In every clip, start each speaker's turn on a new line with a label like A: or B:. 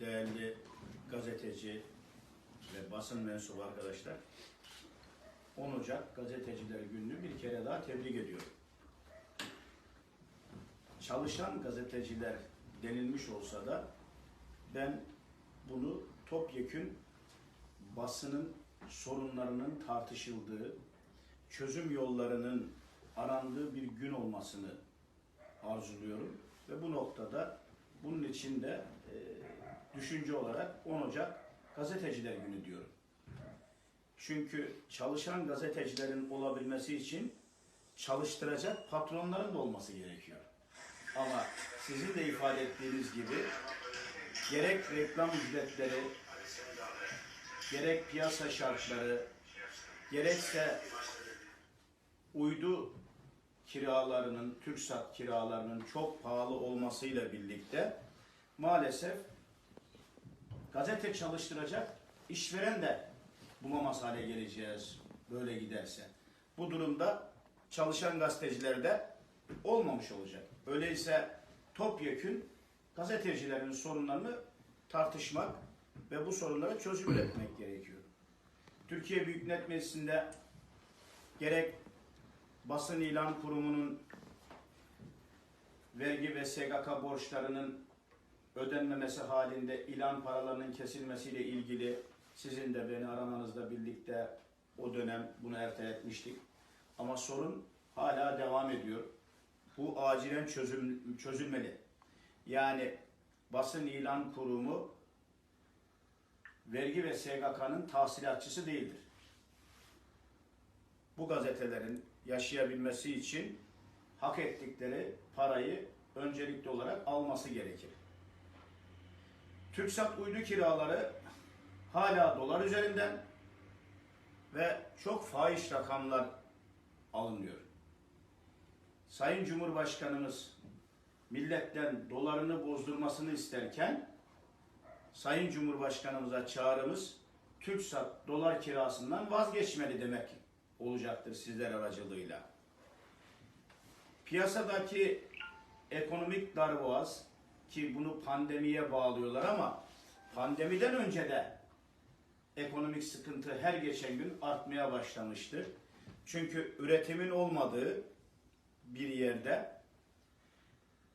A: değerli gazeteci ve basın mensubu arkadaşlar. 10 Ocak Gazeteciler Günü'nü bir kere daha tebrik ediyorum. Çalışan gazeteciler denilmiş olsa da ben bunu topyekün basının sorunlarının tartışıldığı, çözüm yollarının arandığı bir gün olmasını arzuluyorum. Ve bu noktada bunun için de e, düşünce olarak 10 Ocak Gazeteciler Günü diyorum. Çünkü çalışan gazetecilerin olabilmesi için çalıştıracak patronların da olması gerekiyor. Ama sizin de ifade ettiğiniz gibi gerek reklam ücretleri, gerek piyasa şartları, gerekse uydu kiralarının, TÜRKSAT kiralarının çok pahalı olmasıyla birlikte maalesef gazete çalıştıracak işveren de bulamaz hale geleceğiz böyle giderse. Bu durumda çalışan gazetecilerde olmamış olacak. Öyleyse topyekün gazetecilerin sorunlarını tartışmak ve bu sorunlara çözüm üretmek gerekiyor. Türkiye Büyük Millet Meclisi'nde gerek basın ilan kurumunun vergi ve SGK borçlarının ödenmemesi halinde ilan paralarının kesilmesiyle ilgili sizin de beni aramanızda birlikte o dönem bunu erteletmiştik. Ama sorun hala devam ediyor. Bu acilen çözüm, çözülmeli. Yani basın ilan kurumu vergi ve SGK'nın tahsilatçısı değildir. Bu gazetelerin yaşayabilmesi için hak ettikleri parayı öncelikli olarak alması gerekir. TürkSat uydu kiraları hala dolar üzerinden ve çok fahiş rakamlar alınıyor. Sayın Cumhurbaşkanımız milletten dolarını bozdurmasını isterken Sayın Cumhurbaşkanımıza çağrımız TürkSat dolar kirasından vazgeçmeli demek olacaktır sizler aracılığıyla. Piyasadaki ekonomik darboğaz ki bunu pandemiye bağlıyorlar ama pandemiden önce de ekonomik sıkıntı her geçen gün artmaya başlamıştır. Çünkü üretimin olmadığı bir yerde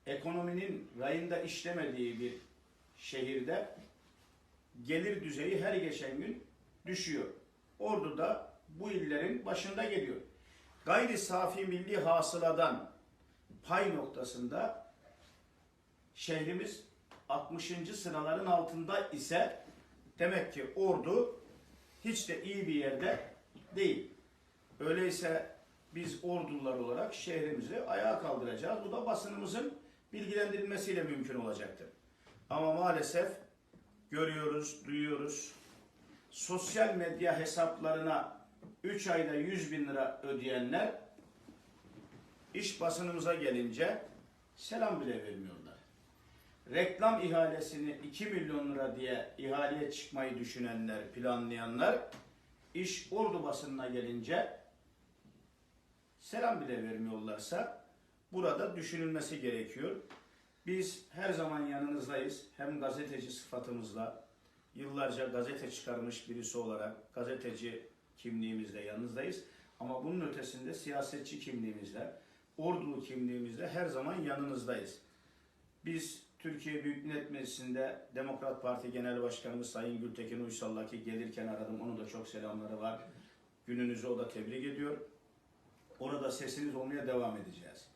A: ekonominin rayında işlemediği bir şehirde gelir düzeyi her geçen gün düşüyor. Ordu da bu illerin başında geliyor. Gayri safi milli hasıladan pay noktasında şehrimiz 60. sıraların altında ise demek ki ordu hiç de iyi bir yerde değil. Öyleyse biz ordular olarak şehrimizi ayağa kaldıracağız. Bu da basınımızın bilgilendirilmesiyle mümkün olacaktır. Ama maalesef görüyoruz, duyuyoruz. Sosyal medya hesaplarına 3 ayda 100 bin lira ödeyenler iş basınımıza gelince selam bile vermiyorlar. Reklam ihalesini 2 milyon lira diye ihaleye çıkmayı düşünenler, planlayanlar iş ordu basınına gelince selam bile vermiyorlarsa burada düşünülmesi gerekiyor. Biz her zaman yanınızdayız. Hem gazeteci sıfatımızla, yıllarca gazete çıkarmış birisi olarak gazeteci kimliğimizle yanınızdayız. Ama bunun ötesinde siyasetçi kimliğimizle, ordulu kimliğimizle her zaman yanınızdayız. Biz Türkiye Büyük Millet Meclisi'nde Demokrat Parti Genel Başkanımız Sayın Gültekin Uysal'la ki gelirken aradım. Onun da çok selamları var. Gününüzü o da tebrik ediyor. Orada sesiniz olmaya devam edeceğiz.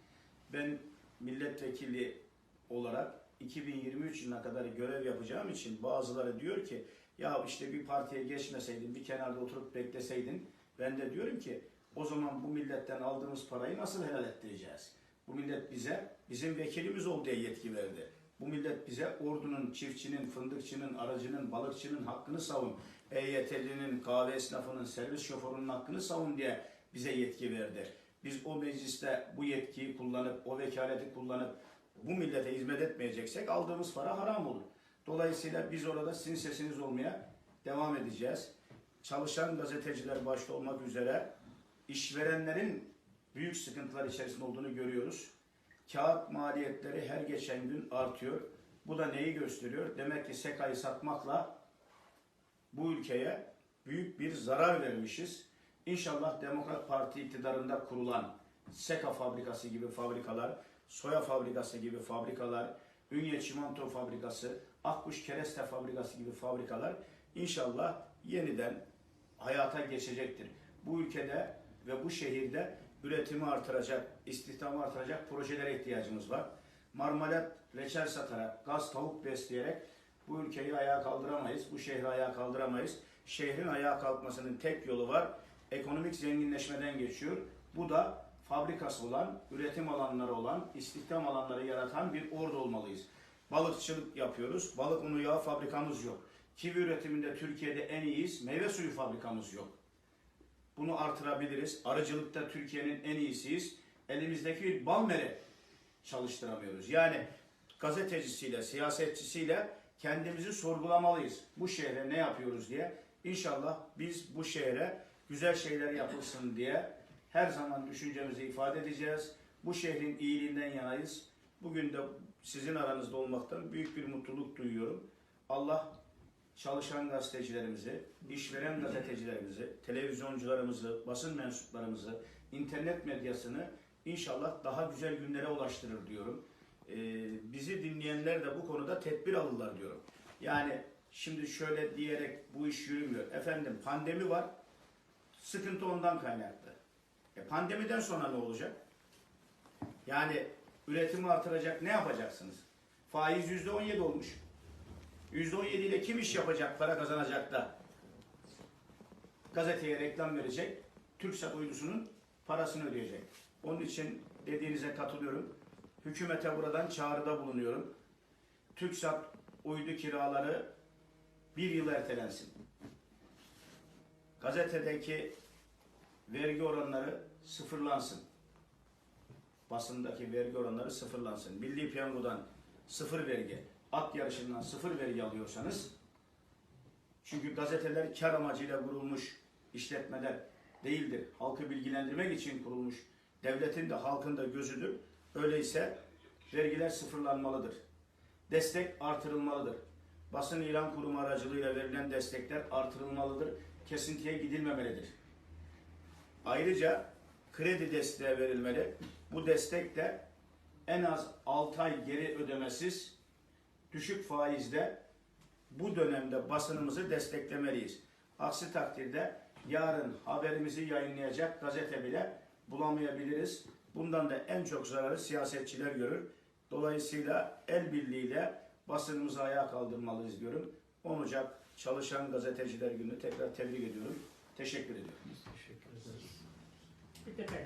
A: Ben milletvekili olarak 2023 yılına kadar görev yapacağım için bazıları diyor ki ya işte bir partiye geçmeseydin, bir kenarda oturup bekleseydin ben de diyorum ki o zaman bu milletten aldığımız parayı nasıl helal ettireceğiz? Bu millet bize bizim vekilimiz ol diye yetki verdi. Bu millet bize ordunun, çiftçinin, fındıkçının, aracının, balıkçının hakkını savun. EYT'linin, kahve esnafının, servis şoförünün hakkını savun diye bize yetki verdi. Biz o mecliste bu yetkiyi kullanıp, o vekaleti kullanıp bu millete hizmet etmeyeceksek aldığımız para haram olur. Dolayısıyla biz orada sizin sesiniz olmaya devam edeceğiz. Çalışan gazeteciler başta olmak üzere işverenlerin büyük sıkıntılar içerisinde olduğunu görüyoruz. Kağıt maliyetleri her geçen gün artıyor. Bu da neyi gösteriyor? Demek ki SEKA'yı satmakla bu ülkeye büyük bir zarar vermişiz. İnşallah Demokrat Parti iktidarında kurulan SEKA fabrikası gibi fabrikalar, soya fabrikası gibi fabrikalar, Ünye Çimento fabrikası, Akkuş Kereste fabrikası gibi fabrikalar inşallah yeniden hayata geçecektir. Bu ülkede ve bu şehirde üretimi artıracak, istihdamı artıracak projelere ihtiyacımız var. Marmalat reçel satarak, gaz tavuk besleyerek bu ülkeyi ayağa kaldıramayız, bu şehri ayağa kaldıramayız. Şehrin ayağa kalkmasının tek yolu var, ekonomik zenginleşmeden geçiyor. Bu da fabrikası olan, üretim alanları olan, istihdam alanları yaratan bir ordu olmalıyız. Balıkçılık yapıyoruz, balık unu yağı fabrikamız yok. Kivi üretiminde Türkiye'de en iyiyiz, meyve suyu fabrikamız yok. Bunu artırabiliriz. Arıcılıkta Türkiye'nin en iyisiyiz. Elimizdeki bir bal mere çalıştıramıyoruz. Yani gazetecisiyle, siyasetçisiyle kendimizi sorgulamalıyız. Bu şehre ne yapıyoruz diye. İnşallah biz bu şehre güzel şeyler yapılsın diye her zaman düşüncemizi ifade edeceğiz. Bu şehrin iyiliğinden yanayız. Bugün de sizin aranızda olmaktan büyük bir mutluluk duyuyorum. Allah çalışan gazetecilerimizi, işveren gazetecilerimizi, televizyoncularımızı, basın mensuplarımızı, internet medyasını inşallah daha güzel günlere ulaştırır diyorum. Ee, bizi dinleyenler de bu konuda tedbir alırlar diyorum. Yani şimdi şöyle diyerek bu iş yürümüyor. Efendim pandemi var, sıkıntı ondan kaynaklı. E pandemiden sonra ne olacak? Yani üretimi artıracak ne yapacaksınız? Faiz yüzde on yedi olmuş. Yüzde on ile kim iş yapacak, para kazanacak da gazeteye reklam verecek, TürkSat uydusunun parasını ödeyecek. Onun için dediğinize katılıyorum. Hükümete buradan çağrıda bulunuyorum. TürkSat uydu kiraları bir yıl ertelensin. Gazetedeki vergi oranları sıfırlansın. Basındaki vergi oranları sıfırlansın. Milli piyangodan sıfır vergi, at yarışından sıfır vergi alıyorsanız çünkü gazeteler kar amacıyla kurulmuş işletmeler değildir. Halkı bilgilendirmek için kurulmuş devletin de halkın da gözüdür. Öyleyse vergiler sıfırlanmalıdır. Destek artırılmalıdır. Basın ilan kurumu aracılığıyla verilen destekler artırılmalıdır. Kesintiye gidilmemelidir. Ayrıca kredi desteği verilmeli. Bu destek de en az 6 ay geri ödemesiz düşük faizde bu dönemde basınımızı desteklemeliyiz. Aksi takdirde yarın haberimizi yayınlayacak gazete bile bulamayabiliriz. Bundan da en çok zararı siyasetçiler görür. Dolayısıyla el birliğiyle basınımızı ayağa kaldırmalıyız diyorum. 10 Ocak Çalışan Gazeteciler Günü tekrar tebrik ediyorum. Teşekkür ediyorum.
B: Bir de ben.